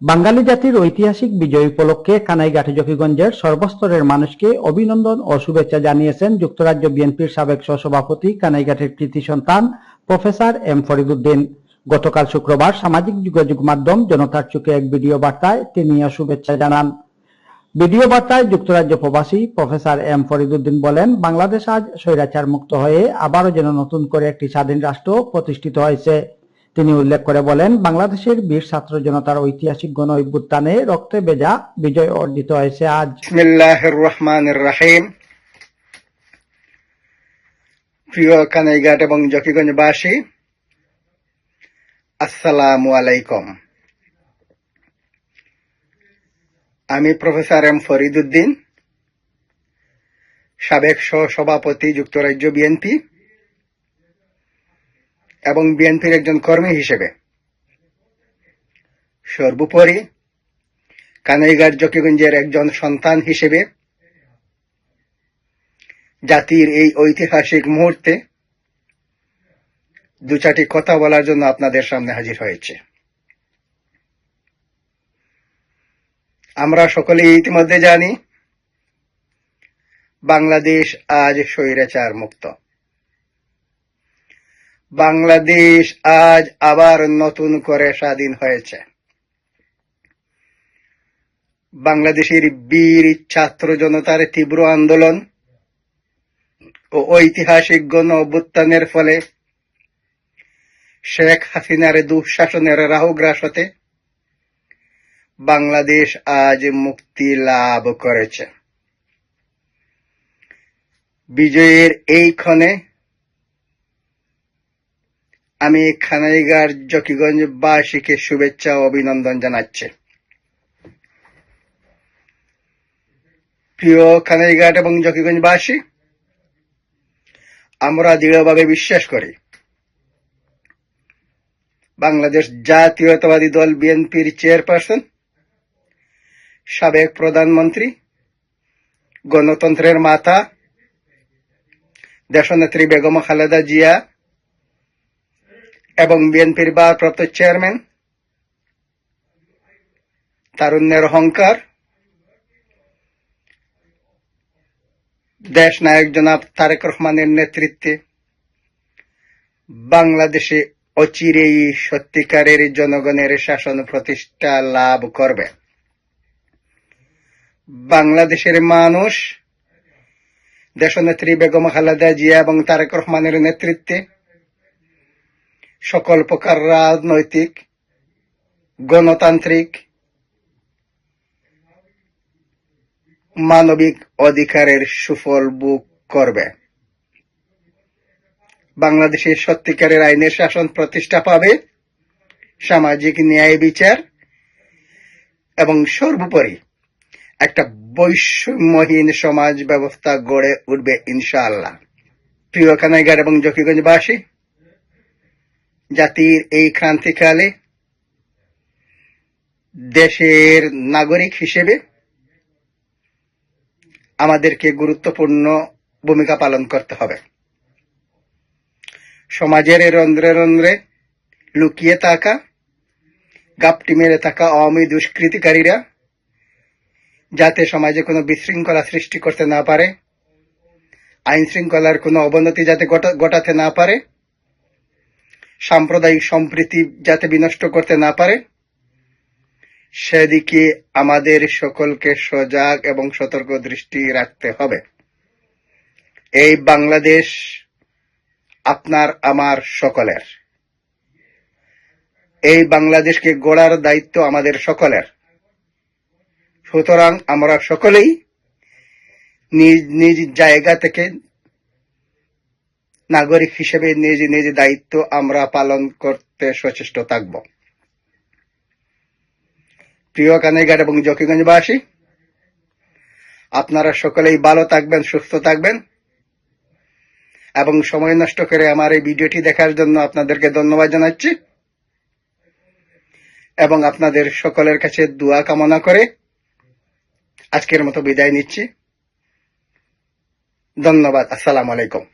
বাঙালি জাতির ঐতিহাসিক বিজয় উপলক্ষে কানাইঘাট জকিগঞ্জের সর্বস্তরের মানুষকে অভিনন্দন ও শুভেচ্ছা জানিয়েছেন যুক্তরাজ্য বিএনপির সাবেক সহসভাপতি, কানাইঘাটের কৃতি সন্তান প্রফেসর এম ফরিদুদ্দিন গতকাল শুক্রবার সামাজিক যোগাযোগ মাধ্যম জনতার চোখে এক ভিডিও বার্তায় তিনি শুভেচ্ছা জানান। ভিডিও বার্তায় যুক্তরাজ্য প্রবাসী প্রফেসর এম ফরিদুদ্দিন বলেন, বাংলাদেশ আজ স্বৈরাচার মুক্ত হয়ে আবারও যেন নতুন করে একটি স্বাধীন রাষ্ট্র প্রতিষ্ঠিত হয়েছে। তিনি উল্লেখ করে বলেন, বাংলাদেশের বীর ছাত্র জনতার ঐতিহাসিক গণ অভ্যুত্থানে রক্তে ভেজা বিজয় অর্জিত হয়েছে আজ। রহমানির রাহিম। প্রিয় কানাইঘাট এবং জকিগঞ্জবাসী, আসসালামু আলাইকুম। আমি প্রফেসর এম ফরিদ উদ্দিন সাবেক সহ সভাপতি যুক্তরাজ্য বিএনপি। এবং বিএনপির একজন কর্মী হিসেবে। সর্বোপরি কানাইঘাট জকিগঞ্জের একজন সন্তান হিসেবে জাতির এই ঐতিহাসিক মুহূর্তে দু চারটি কথা বলার জন্য আপনাদের সামনে হাজির হয়েছে। আমরা সকলেই ইতিমধ্যে জানি, বাংলাদেশ আজ স্বৈরাচার মুক্ত। বাংলাদেশ আজ আবার নতুন করে স্বাধীন হয়েছে। বাংলাদেশের বীর ছাত্র জনতার তীব্র আন্দোলন ও ঐতিহাসিক গণ অভ্যুত্থানের ফলে শেখ হাসিনার দুঃশাসনের রাহুগ্রাসতে বাংলাদেশ আজ মুক্তি লাভ করেছে। বিজয়ের এই ক্ষণে আমি খানাইগার, জকিগঞ্জ বাসীকে শুভেচ্ছা ও অভিনন্দন জানাচ্ছি। প্রিয় খানাইঘাট এবং জকিগঞ্জবাসী আমরা দৃঢ়ভাবে বিশ্বাস করি, বাংলাদেশ জাতীয়তাবাদী দল বিএনপির চেয়ারপারসন, সাবেক প্রধানমন্ত্রী, গণতন্ত্রের মাতা, দেশনেত্রী বেগম খালেদা জিয়া এবং বিএনপির ভারপ্রাপ্ত চেয়ারম্যান, তারুণ্যের অহংকার, দেশ নায়ক জনাব তারেক রহমানের নেতৃত্বে বাংলাদেশে অচিরেই সত্যিকারের জনগণের শাসন প্রতিষ্ঠা লাভ করবে। বাংলাদেশের মানুষ, দেশনেত্রী বেগম খালেদা জিয়া এবং তারেক রহমানের নেতৃত্বে সকল প্রকার রাজনৈতিক, গণতান্ত্রিক, মানবিক অধিকারের সুফল বুক করবে। বাংলাদেশের সত্যিকারের আইনের শাসন প্রতিষ্ঠা পাবে, সামাজিক ন্যায় বিচার, এবং সর্বোপরি একটা বৈষম্যহীন সমাজ ব্যবস্থা গড়ে উঠবে ইনশাআল্লাহ। প্রিয় কানাইগার এবং জকিগঞ্জবাসী জাতির এই ক্রান্তিকালে দেশের নাগরিক হিসেবে আমাদেরকে গুরুত্বপূর্ণ ভূমিকা পালন করতে হবে। সমাজের রন্ধ্রে রন্ধ্রে লুকিয়ে থাকা, গাপটি মেরে থাকা অমি দুষ্কৃতিকারীরা যাতে সমাজে কোনো বিশৃঙ্খলা সৃষ্টি করতে না পারে আইন শৃঙ্খলার কোনো অবনতি যাতে ঘটাতে না পারে সাম্প্রদায়িক সম্প্রীতি যাতে বিনষ্ট করতে না পারে, সেদিকে আমাদের সকলকে সজাগ এবং সতর্ক দৃষ্টি রাখতে হবে। এই বাংলাদেশ আপনার, আমার সকলের। এই বাংলাদেশকে গড়ার দায়িত্ব আমাদের সকলের। সুতরাং আমরা সকলেই নিজ নিজ জায়গা থেকে নাগরিক হিসেবে নিজ নিজ দায়িত্ব আমরা পালন করতে সচেষ্ট থাকব। প্রিয় কানেঘাট এবং জকিগঞ্জবাসী, আপনারা সকলেই ভালো থাকবেন, সুস্থ থাকবেন এবং সময় নষ্ট করে আমার এই ভিডিওটি দেখার জন্য আপনাদেরকে ধন্যবাদ জানাচ্ছি এবং আপনাদের সকলের কাছে দোয়া কামনা করে আজকের মতো বিদায় নিচ্ছি। ধন্যবাদ, আসসালামু আলাইকুম।